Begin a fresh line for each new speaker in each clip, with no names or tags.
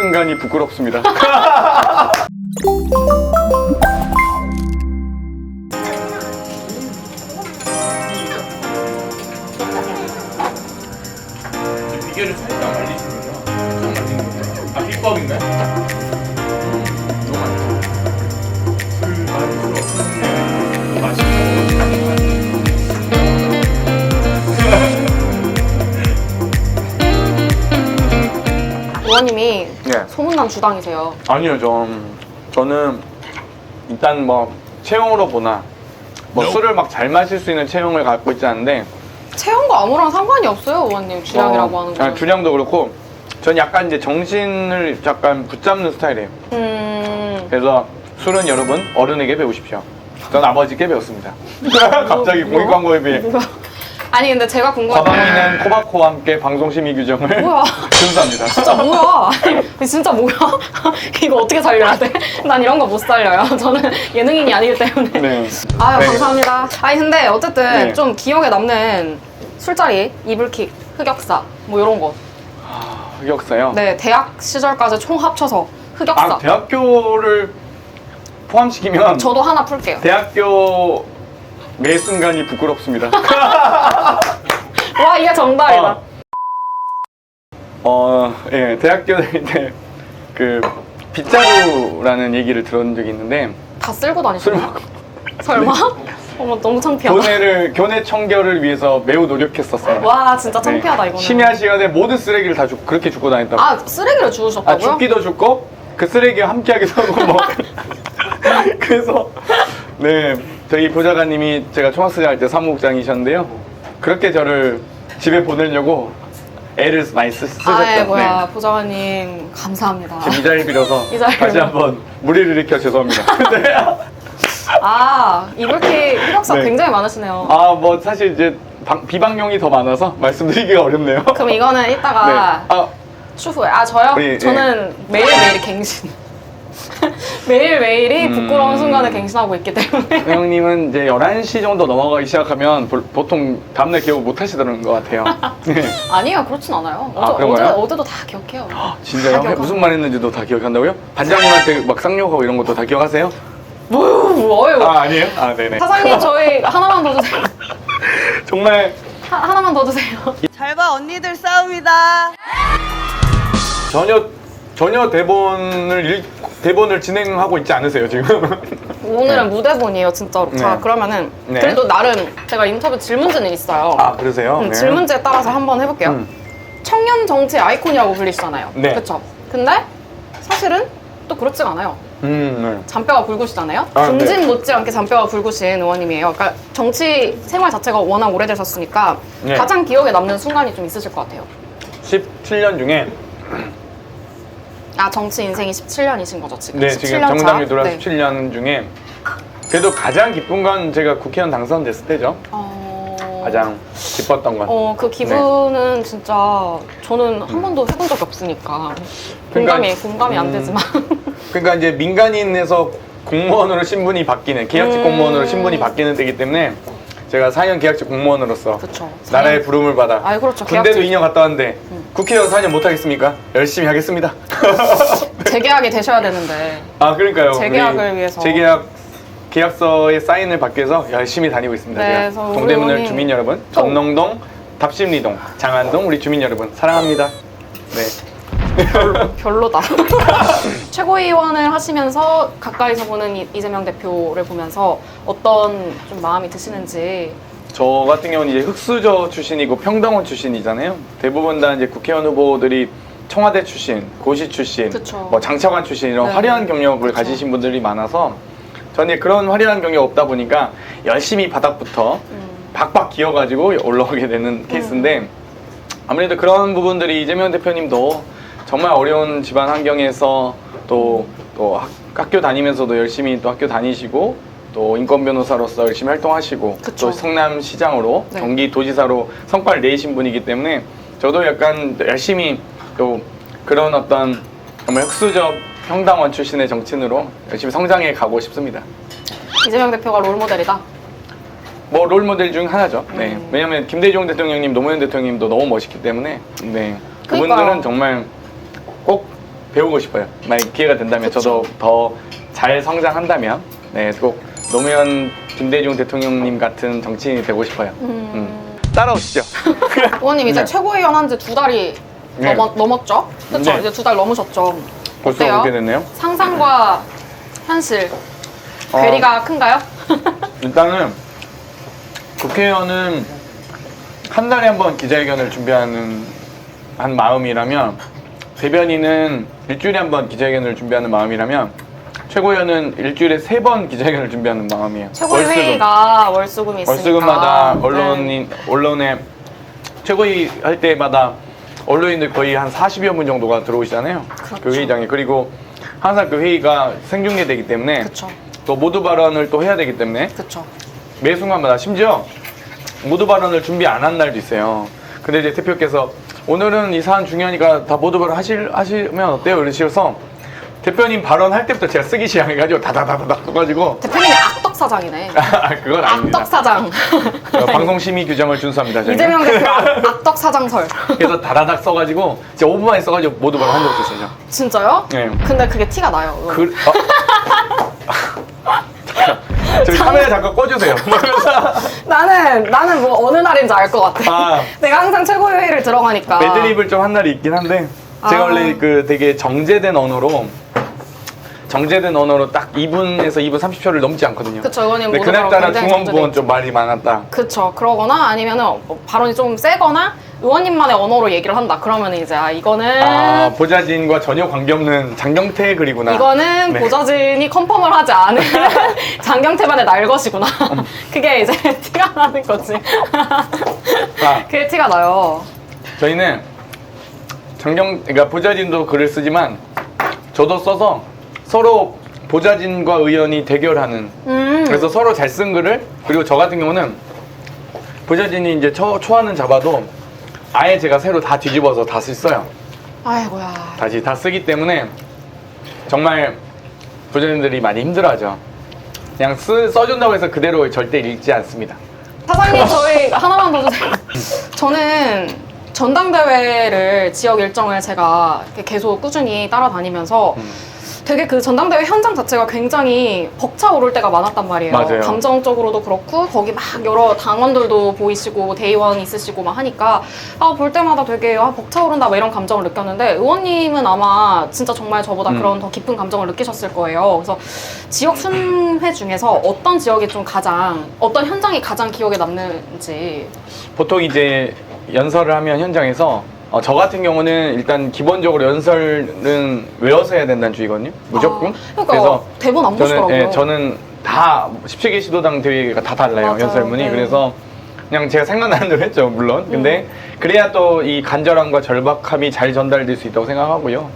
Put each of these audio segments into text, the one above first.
순간이 부끄럽습니다.
비결을 살짝 알리시는 거죠? 처음 알리는 거죠? 아 비법인가요? 음, 너무 맛있어. 술 많이 술 없는 맛있어.
의원님이
네.
소문난 주당이세요.
아니요, 전 저는 일단 뭐 체형으로 보나 뭐 술을 막 잘 마실 수 있는 체형을 갖고 있지 않은데
체형과 아무런 상관이 없어요, 의원님. 주량이라고
어,
하는
아,
건.
주량도 그렇고 전 약간 이제 정신을 약간 붙잡는 스타일이에요.
음.
그래서 술은 여러분 어른에게 배우십시오. 전 아버지께 배웠습니다. 갑자기
뭐?
공익 광고에 비해?
아니 근데 제가 궁금한 게
과방위는 코바코와 함께 방송심의 규정을
뭐야?
준수합니다.
진짜 뭐야? 아니, 진짜 뭐야? 이거 어떻게 살려야 돼? 난 이런 거 못 살려요. 저는 예능인이 아니기 때문에.
네.
아유
네.
감사합니다. 아니 근데 어쨌든
네.
좀 기억에 남는 술자리, 이불킥, 흑역사 뭐 이런 거.
흑역사요.
네 대학 시절까지 총 합쳐서 흑역사.
아 대학교를 포함시키면
저도 하나 풀게요.
대학교 매 순간이 부끄럽습니다.
와 이게 정답이다.
어, 예, 대학교 다닐 때그 빗자루라는 얘기를 들은 적이 있는데
다 쓸고
술
다니시나요?
먹고
설마? 어머 너무 창피하다.
교내를 교내 청결을 위해서 매우 노력했었어요.
와 진짜
네.
창피하다 이거는.
심야 시간에 모든 쓰레기를 다 줍, 그렇게 줍고 다녔다고.
아 쓰레기를
아,
주우셨다고요?
죽기도 죽고 그 쓰레기와 함께하기도 하고 뭐 그래서 네 저희 보좌관님이 제가 총학생회 할때 사무국장이셨는데요 그렇게 저를 집에 보내려고 애를 많이 쓰, 쓰셨죠
아이 뭐야
네.
보좌관님 감사합니다.
지금 이 자리를 빌어서
이 자리를
다시. 한번 무리를 일으켜 죄송합니다 네.
아 이렇게 흑역사
네.
굉장히 많으시네요.
아 뭐 사실 이제 방- 비방용이 더 많아서 말씀드리기가 어렵네요
그럼 이거는
네.
이따가
아,
추후에 아 저요?
예, 예.
저는 매일매일 갱신 매일매일이
음.
부끄러운 순간을 갱신하고 있기 때문에
형님은 이제 11시 정도 넘어가기 시작하면 보- 보통 다음날 기억 못 하시더라는 것 같아요 네.
아니에요 그렇진 않아요
아,
어제, 어제,
그런가요?
어제도 다 기억해요
진짜요?
다 기억하고.
무슨 말 했는지도 다 기억한다고요? 반장님한테 막 쌍욕하고 이런 것도 다 기억하세요?
뭐요 뭐요
아 아니에요? 아 네네
사장님 저희 하나만 더 주세요
정말
하, 하나만 더 주세요
잘 봐 언니들 싸움이다.
전혀 전혀 대본을 읽, 대본을 진행하고 있지 않으세요 지금?
오늘은
네.
무대본이에요 진짜로 자
네.
그러면은
네.
그래도 나름 제가 인터뷰 질문지는 있어요
아 그러세요?
음,
네.
질문지에 따라서 한번 해볼게요.
음.
청년 정치 아이콘이라고 불리시잖아요.
네.
그렇죠. 근데 사실은 또 그렇지가 않아요.
음,
잔뼈가 굵으시잖아요.
아,
중진
네.
못지않게 잔뼈가 굵으신 의원님이에요. 그러니까 정치 생활 자체가 워낙 오래되셨으니까
네.
가장 기억에 남는 순간이 좀 있으실 것 같아요.
네. 17년 중에
아 정치 인생이 17년이신 거죠 지금?
네 지금
17년 차?
정당이 돌아
네.
17년 중에 그래도 가장 기쁜 건 제가 국회의원 당선됐을 때죠.
어...
가장 기뻤던 건.
어, 그 기분은 진짜 저는 한 번도 해본 적이 없으니까 공감이
그러니까,
공감이 안
음,
되지만
그러니까 이제 민간인에서 공무원으로 신분이 바뀌는 계약직
음.
공무원으로 신분이 바뀌는 때이기 때문에 제가 4년 계약직 공무원으로서
그쵸.
나라의 부름을 받아
아이, 그렇죠.
군대도
계약직.
2년 갔다 왔는데 국회의원 4년 못 하겠습니까? 열심히 하겠습니다.
재계약이 되셔야 되는데
아 그러니까요.
재계약을
우리
위해서.
재계약 계약서에 사인을 받기 위해서 열심히 다니고 있습니다.
네,
제가.
그래서 우리
동대문을
의원님
주민 여러분,
또-
전농동, 답심리동, 장안동 우리 주민 여러분 사랑합니다. 네.
별로다. 최고위원을 하시면서 가까이서 보는 이- 이재명 대표를 보면서 어떤 좀 마음이 드시는지
저 같은 경우는 이제 흑수저 출신이고 평당원 출신이잖아요. 대부분 다 이제 국회의원 후보들이 청와대 출신, 고시 출신,
그쵸.
뭐 장차관 출신 이런
네.
화려한 경력을
그쵸.
가지신 분들이 많아서 저는 그런 화려한 경력 없다 보니까 열심히 바닥부터
음.
박박 기어가지고 올라오게 되는 케이스인데 아무래도 그런 부분들이 이재명 대표님도 정말 어려운 집안 환경에서 또, 또 학, 학교 다니면서도 열심히 또 학교 다니시고 또 인권 변호사로서 열심히 활동하시고
그쵸.
또 성남시장으로
네.
경기도지사로 성과를 내신 분이기 때문에 저도 약간 열심히 또 그런 어떤 정말 흑수저 평당원 출신의 정치인으로 열심히 성장해 가고 싶습니다.
이재명 대표가 롤모델이다.
뭐 롤모델 중 하나죠. 네.
음.
왜냐하면 김대중 대통령님, 노무현 대통령님도 너무 멋있기 때문에 네.
그러니까요.
그분들은 정말 꼭 배우고 싶어요. 만약 기회가 된다면 저도 더 잘 성장한다면 네, 꼭 노무현 김대중 대통령님 같은 정치인이 되고 싶어요. 음. 따라오시죠.
의원님 이제
네.
최고위 원 한지 두 달이
네.
넘어, 넘었죠? 그렇죠?
네.
이제 두 달 넘으셨죠?
벌써
어때요?
그렇게 됐네요.
상상과 현실
어.
괴리가 큰가요?
일단은 국회의원은 한 달에 한 번 기자회견을 준비하는 한 마음이라면 대변인은 일주일에 한 번 기자회견을 준비하는 마음이라면 최고위원은 일주일에 세 번 기자회견을 준비하는 마음이에요.
최고위
월수금.
회의가 월수금이 있으니까
월수금마다
네.
언론인 언론에 최고위 할 때마다 언론인들 거의 한 40여 분 정도가 들어오시잖아요. 그
그렇죠.
회의장에 그리고 항상 그 회의가 생중계되기 때문에
그쵸
또 모두 발언을 또 해야 되기 때문에
그쵸
매 순간마다 심지어 모두 발언을 준비 안 한 날도 있어요. 근데 이제 대표께서 오늘은 이 사안 중요하니까 다 모두 발언 하실, 하시면 어때요? 이러셔서 대표님 발언할 때부터 제가 쓰기 시작해가지고 다다다다닥 써가지고
대표님이 악덕 사장이네
아, 그건 아닙니다.
악덕 사장
어, 방송심의 규정을 준수합니다. 저희는.
이재명 대표 악- 악덕 사장설
그래서 다다닥 써가지고 진짜 5분 만에 써가지고 모두 발언 한 적도 있어요.
진짜요?
네.
근데 그게 티가 나요
그, 어. 저기 카메라 잠깐 꺼주세요.
나는 나는 뭐 어느 날인지 알 것 같아
아.
내가 항상 최고위 회의를 들어가니까
매드립을 좀 한 날이 있긴 한데 제가
아.
원래 그 되게 정제된 언어로 정제된 언어로 딱 2분에서 2분 30초를 넘지 않거든요.
그쵸, 의원님
근데
모두
그날따라
굉장히
중원부원
정제돼
좀 말이 많았다.
그쵸 그러거나 아니면은 뭐 발언이 좀 세거나 의원님만의 언어로 얘기를 한다 그러면 이제 아 이거는
아 보좌진과 전혀 관계없는 장경태 글이구나.
이거는
네.
보좌진이 컨펌을 하지 않은 장경태만의 날 것이구나. 그게 이제 티가 나는 거지.
아.
그게 티가 나요.
저희는 장경 그러니까 보좌진도 글을 쓰지만 저도 써서 서로 보좌진과 의원이 대결하는
음.
그래서 서로 잘 쓴 글을 그리고 저 같은 경우는 보좌진이 이제 초, 초안은 잡아도 아예 제가 새로 다 뒤집어서 다시 써요.
아이고야.
다시 다 쓰기 때문에 정말 보좌진들이 많이 힘들어하죠. 그냥 쓰, 써준다고 해서 그대로 절대 읽지 않습니다.
사장님 저희 하나만 더 주세요. 저는 전당대회를 지역 일정을 제가 이렇게 계속 꾸준히 따라다니면서
음.
되게 그 전당대회 현장 자체가 굉장히 벅차 오를 때가 많았단 말이에요.
맞아요.
감정적으로도 그렇고 거기 막 여러 당원들도 보이시고 대의원 있으시고 막 하니까 아 볼 때마다 되게 아 벅차 오른다 막 이런 감정을 느꼈는데 의원님은 아마 진짜 정말 저보다
음.
그런 더 깊은 감정을 느끼셨을 거예요. 그래서 지역 순회 중에서 어떤 지역이 좀 가장 어떤 현장이 가장 기억에 남는지
보통 이제 연설을 하면 현장에서 어, 저 같은 경우는 일단 기본적으로 연설은 외워서 해야 된다는 주의거든요. 무조건.
아, 그러니까 대본 안
저는
보시더라고요.
예, 저는 다 17개 시도당 대회가 다 달라요
맞아요.
연설문이
네.
그래서 그냥 제가 생각나는 대로 했죠 물론 근데
음.
그래야 또 이 간절함과 절박함이 잘 전달될 수 있다고 생각하고요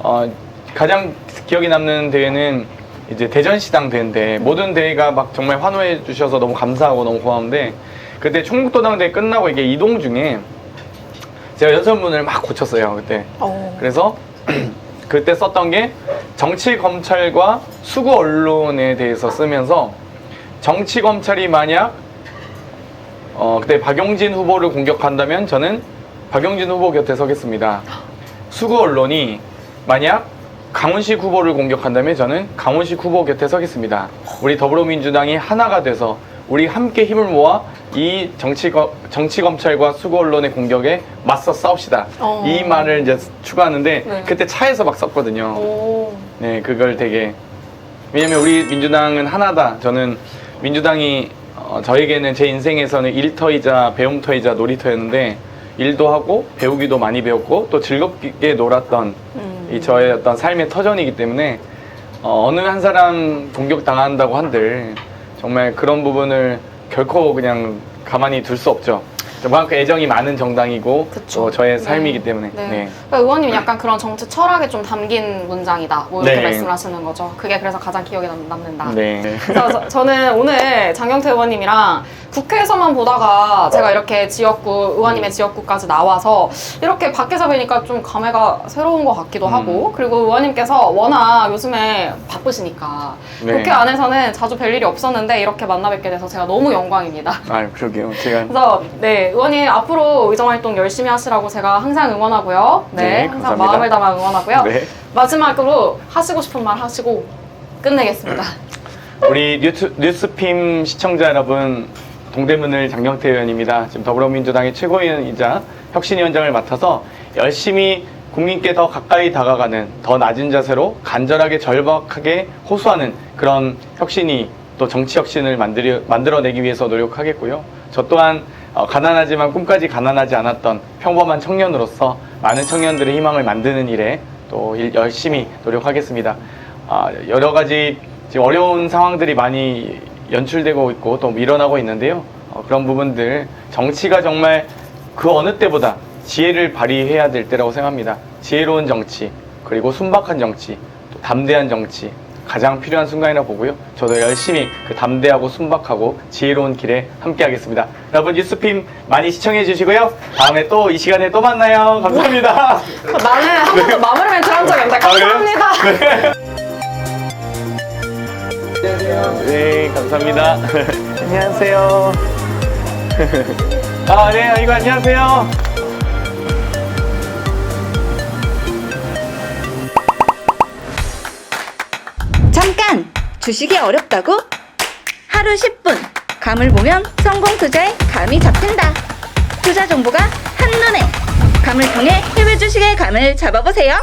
어, 가장 기억에 남는 대회는 이제 대전시당 대회인데
음.
모든 대회가 막 정말 환호해 주셔서 너무 감사하고 너무 고마운데 그때 충북도당 대회 끝나고 이게 이동 중에 제가 연설문을 막 고쳤어요 그때
어.
그래서 그때 썼던 게 정치 검찰과 수구 언론에 대해서 쓰면서 정치 검찰이 만약 어 그때 박용진 후보를 공격한다면 저는 박용진 후보 곁에 서겠습니다. 수구 언론이 만약 강훈식 후보를 공격한다면 저는 강훈식 후보 곁에 서겠습니다. 우리 더불어민주당이 하나가 돼서 우리 함께 힘을 모아 이 정치 거- 정치 검찰과 수구 언론의 공격에 맞서 싸웁시다.
어.
이 말을 이제 추가하는데
네.
그때 차에서 막 썼거든요.
오.
네, 그걸 되게 왜냐면 우리 민주당은 하나다. 저는 민주당이 어, 저에게는 제 인생에서는 일터이자 배움터이자 놀이터였는데 일도 하고 배우기도 많이 배웠고 또 즐겁게 놀았던
음.
이 저의 어떤 삶의 터전이기 때문에 어, 어느 한 사람 공격 당한다고 한들 정말 그런 부분을 결코 그냥 가만히 둘 수 없죠. 그만큼 애정이 많은 정당이고
그쵸.
또 저의 삶이기
네.
때문에
네.
네.
그러니까 의원님 약간 그런 정치 철학이 좀 담긴 문장이다. 뭐 이렇게
네.
말씀을 하시는 거죠. 그게 그래서 가장 기억에 남, 남는다.
네.
그래서 저, 는 오늘 장경태 의원님이랑 국회에서만 보다가 제가 이렇게 지역구 의원님의 지역구까지 나와서 이렇게 밖에서 뵈니까 좀 감회가 새로운 것 같기도
음.
하고 그리고 의원님께서 워낙 요즘에 바쁘시니까
네.
국회 안에서는 자주 뵐 일이 없었는데 이렇게 만나 뵙게 돼서 제가 너무 영광입니다.
아 그러게요. 제가
그래서 네 의원님 앞으로 의정 활동 열심히 하시라고 제가 항상 응원하고요. 네,
네,
항상
감사합니다.
마음을 담아 응원하고요.
네.
마지막으로 하시고 싶은 말 하시고 끝내겠습니다.
우리 뉴스, 뉴스핌 시청자 여러분 동대문을 장경태 의원입니다. 지금 더불어민주당의 최고위원이자 혁신위원장을 맡아서 열심히 국민께 더 가까이 다가가는 더 낮은 자세로 간절하게 절박하게 호소하는 그런 혁신이 또 정치 혁신을 만들어, 만들어내기 위해서 노력하겠고요. 저 또한 어, 가난하지만 꿈까지 가난하지 않았던 평범한 청년으로서 많은 청년들의 희망을 만드는 일에 또 일- 열심히 노력하겠습니다. 아, 여러 가지 지금 어려운 상황들이 많이 연출되고 있고 또 일어나고 있는데요. 어, 그런 부분들 정치가 정말 그 어느 때보다 지혜를 발휘해야 될 때라고 생각합니다. 지혜로운 정치 그리고 순박한 정치 또 담대한 정치 가장 필요한 순간이라고 보고요. 저도 열심히 그 담대하고 순박하고 지혜로운 길에 함께하겠습니다. 여러분 뉴스핌 많이 시청해 주시고요. 다음에 또 이 시간에 또 만나요. 감사합니다.
나는 한 번도 마무리 멘트 한 적이 없는데? 감사합니다.
네, 감사합니다. 안녕하세요. 아, 네, 아이고, 안녕하세요.
잠깐! 주식이 어렵다고? 하루 10분. 감을 보면 성공 투자에 감이 잡힌다. 투자 정보가 한눈에. 감을 통해 해외 주식의 감을 잡아보세요.